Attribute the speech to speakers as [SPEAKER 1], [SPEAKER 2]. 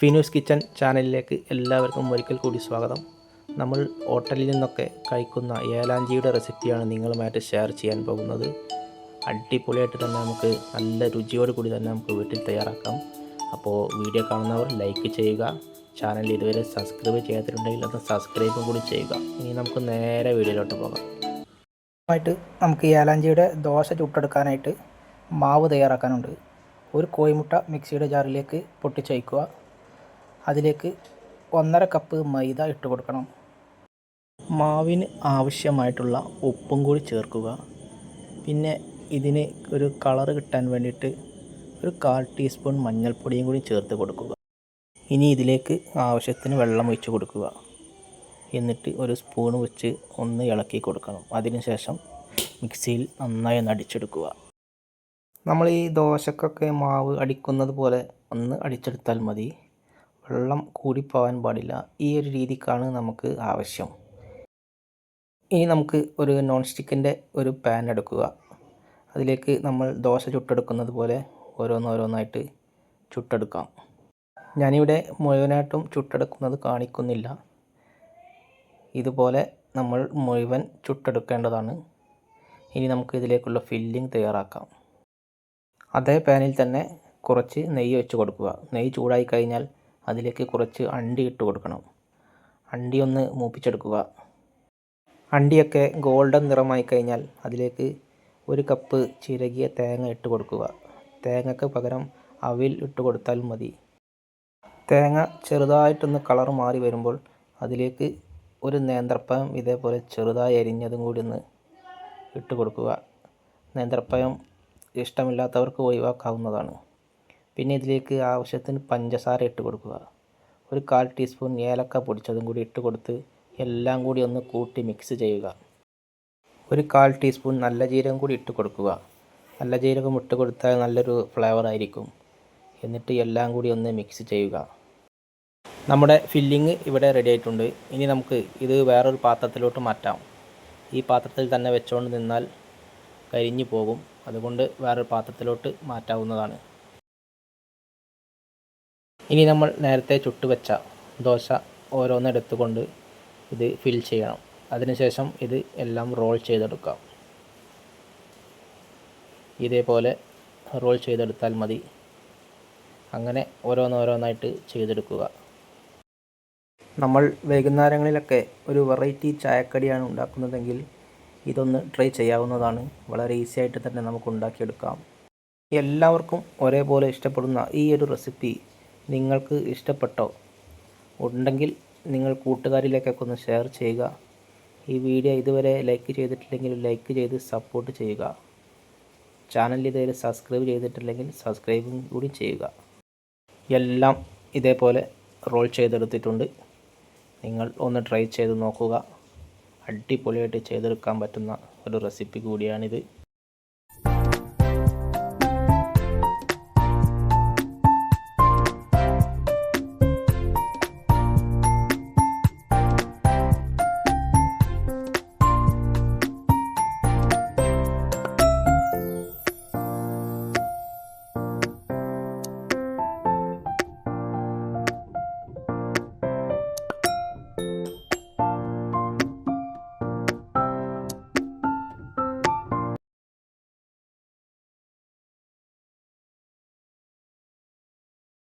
[SPEAKER 1] Finus kitchen ചാനലിലേക്ക് എല്ലാവർക്കും ഒരിക്കൽ കൂടി സ്വാഗതം. നമ്മൾ ഹോട്ടലിൽ നിന്നൊക്കെ കഴിക്കുന്ന ഏലാഞ്ചിയുടെ റെസിപ്പിയാണ് നിങ്ങളുമായിട്ട് ഷെയർ ചെയ്യാൻ പോകുന്നത്. അടിപൊളിയായിട്ട് തന്നെ നമുക്ക് നല്ല രുചിയോട് കൂടി തന്നെ നമുക്ക് വീട്ടിൽ തയ്യാറാക്കാം. അപ്പോൾ വീഡിയോ കാണുന്നവർ ലൈക്ക് ചെയ്യുക ചാനൽ ഇതുവരെ സബ്സ്ക്രൈബ് ചെയ്യാത്തിട്ടുണ്ടെങ്കിൽ അത് സബ്സ്ക്രൈബും കൂടി ചെയ്യുക. ഇനി നമുക്ക് നേരെ വീഡിയോയിലോട്ട് പോകാം.
[SPEAKER 2] ആയിട്ട് നമുക്ക് ഏലാഞ്ചിയുടെ ദോശ ചുട്ടെടുക്കാനായിട്ട് മാവ് തയ്യാറാക്കാനുണ്ട്. ഒരു കോഴിമുട്ട മിക്സിയുടെ ജാറിലേക്ക് പൊട്ടിച്ചയക്കുക അതിലേക്ക് ഒന്നര കപ്പ് മൈദ ഇട്ട് കൊടുക്കണം.
[SPEAKER 1] മാവിന് ആവശ്യമായിട്ടുള്ള ഉപ്പും കൂടി ചേർക്കുക. പിന്നെ ഇതിന് ഒരു കളർ കിട്ടാൻ വേണ്ടിയിട്ട് ഒരു കാൽ ടീസ്പൂൺ മഞ്ഞൾപ്പൊടിയും കൂടി ചേർത്ത് കൊടുക്കുക. ഇനി ഇതിലേക്ക് ആവശ്യത്തിന് വെള്ളം ഒഴിച്ച് കൊടുക്കുക. എന്നിട്ട് ഒരു സ്പൂൺ വെച്ച് ഒന്ന് ഇളക്കി കൊടുക്കണം. അതിനുശേഷം മിക്സിയിൽ നന്നായി ഒന്ന് അടിച്ചെടുക്കുക. നമ്മൾ ഈ ദോശക്കൊക്കെ മാവ് അടിക്കുന്നത് പോലെ ഒന്ന് അടിച്ചെടുത്താൽ മതി. വെള്ളം കൂടിപ്പോകാൻ പാടില്ല. ഈ ഒരു രീതിക്കാണ് നമുക്ക് ആവശ്യം. ഇനി നമുക്ക് ഒരു നോൺ സ്റ്റിക്കിന്റെ ഒരു പാൻ എടുക്കുക. അതിലേക്ക് നമ്മൾ ദോശ ചുട്ടെടുക്കുന്നത് പോലെ ഓരോന്നോരോന്നായിട്ട് ചുട്ടെടുക്കാം. ഞാനിവിടെ മുഴുവനായിട്ടും ചുട്ടെടുക്കുന്നത് കാണിക്കുന്നില്ല. ഇതുപോലെ നമ്മൾ മുഴുവൻ ചുട്ടെടുക്കേണ്ടതാണ്. ഇനി നമുക്ക് ഇതിലേക്കുള്ള ഫില്ലിംഗ് തയ്യാറാക്കാം. അതേ പാനിൽ തന്നെ കുറച്ച് നെയ്യ് വെച്ച് കൊടുക്കുക. നെയ്യ് ചൂടായി കഴിഞ്ഞാൽ അതിലേക്ക് കുറച്ച് അണ്ടി ഇട്ട് കൊടുക്കണം. അണ്ടി ഒന്ന് മൂപ്പിച്ചെടുക്കുക. അണ്ടിയൊക്കെ ഗോൾഡൻ നിറമായി കഴിഞ്ഞാൽ അതിലേക്ക് ഒരു കപ്പ് ചിരകിയ തേങ്ങ ഇട്ട് കൊടുക്കുക. തേങ്ങയ്ക്ക് പകരം അവിൽ ഇട്ട് കൊടുത്താൽ മതി. തേങ്ങ ചെറുതായിട്ടൊന്ന് കളർ മാറി വരുമ്പോൾ അതിലേക്ക് ഒരു നേന്ത്രപ്പഴം ഇതേപോലെ ചെറുതായി അരിഞ്ഞതും കൂടി ഒന്ന് ഇട്ട് കൊടുക്കുക. നേന്ത്രപ്പഴം ഇഷ്ടമില്ലാത്തവർക്ക് ഒഴിവാക്കാവുന്നതാണ്. പിന്നെ ഇതിലേക്ക് ആവശ്യത്തിന് പഞ്ചസാര ഇട്ട് കൊടുക്കുക. ഒരു കാൽ ടീസ്പൂൺ ഏലക്ക പൊടിച്ചതും കൂടി ഇട്ട് കൊടുത്ത് എല്ലാം കൂടി ഒന്ന് കൂട്ടി മിക്സ് ചെയ്യുക. ഒരു കാൽ ടീസ്പൂൺ നല്ല ജീരകം കൂടി ഇട്ട് കൊടുക്കുക. നല്ല ജീരകം ഇട്ട് കൊടുത്താൽ നല്ലൊരു ഫ്ലേവർ ആയിരിക്കും. എന്നിട്ട് എല്ലാം കൂടി ഒന്ന് മിക്സ് ചെയ്യുക. നമ്മുടെ ഫില്ലിങ് ഇവിടെ റെഡി ആയിട്ടുണ്ട്. ഇനി നമുക്ക് ഇത് വേറൊരു പാത്രത്തിലോട്ട് മാറ്റാം. ഈ പാത്രത്തിൽ തന്നെ വെച്ചുകൊണ്ട് നിന്നാൽ കരിഞ്ഞു പോകും. അതുകൊണ്ട് വേറൊരു പാത്രത്തിലോട്ട് മാറ്റാവുന്നതാണ്. ഇനി നമ്മൾ നേരത്തെ ചുട്ടുവെച്ച ദോശ ഓരോന്നെടുത്തുകൊണ്ട് ഇത് ഫിൽ ചെയ്യണം. അതിനുശേഷം ഇത് എല്ലാം റോൾ ചെയ്തെടുക്കാം ഇതേപോലെ റോൾ ചെയ്തെടുത്താൽ മതി. അങ്ങനെ ഓരോന്നോരോന്നായിട്ട് ചെയ്തെടുക്കുക. നമ്മൾ വൈകുന്നേരങ്ങളിലൊക്കെ ഒരു വെറൈറ്റി ചായക്കടിയാണ് ഉണ്ടാക്കുന്നതെങ്കിൽ ഇതൊന്ന് ട്രൈ ചെയ്യാവുന്നതാണ്. വളരെ ഈസി ആയിട്ട് തന്നെ നമുക്ക് ഉണ്ടാക്കിയെടുക്കാം. എല്ലാവർക്കും ഒരേപോലെ ഇഷ്ടപ്പെടുന്ന ഈ ഒരു റെസിപ്പി നിങ്ങൾക്ക് ഇഷ്ടപ്പെട്ടോ? ഉണ്ടെങ്കിൽ നിങ്ങൾ കൂട്ടുകാരിലേക്കൊക്കെ ഒന്ന് ഷെയർ ചെയ്യുക. ഈ വീഡിയോ ഇതുവരെ ലൈക്ക് ചെയ്തിട്ടില്ലെങ്കിൽ ലൈക്ക് ചെയ്ത് സപ്പോർട്ട് ചെയ്യുക. ചാനൽ ഇതുവരെ സബ്സ്ക്രൈബ് ചെയ്തിട്ടില്ലെങ്കിൽ സബ്സ്ക്രൈബും കൂടി ചെയ്യുക. എല്ലാം ഇതേപോലെ റോൾ ചെയ്തെടുത്തിട്ടുണ്ട്. നിങ്ങൾ ഒന്ന് ട്രൈ ചെയ്ത് നോക്കുക. അടിപൊളിയായിട്ട് ചെയ്തെടുക്കാൻ പറ്റുന്ന ഒരു റെസിപ്പി കൂടിയാണിത്.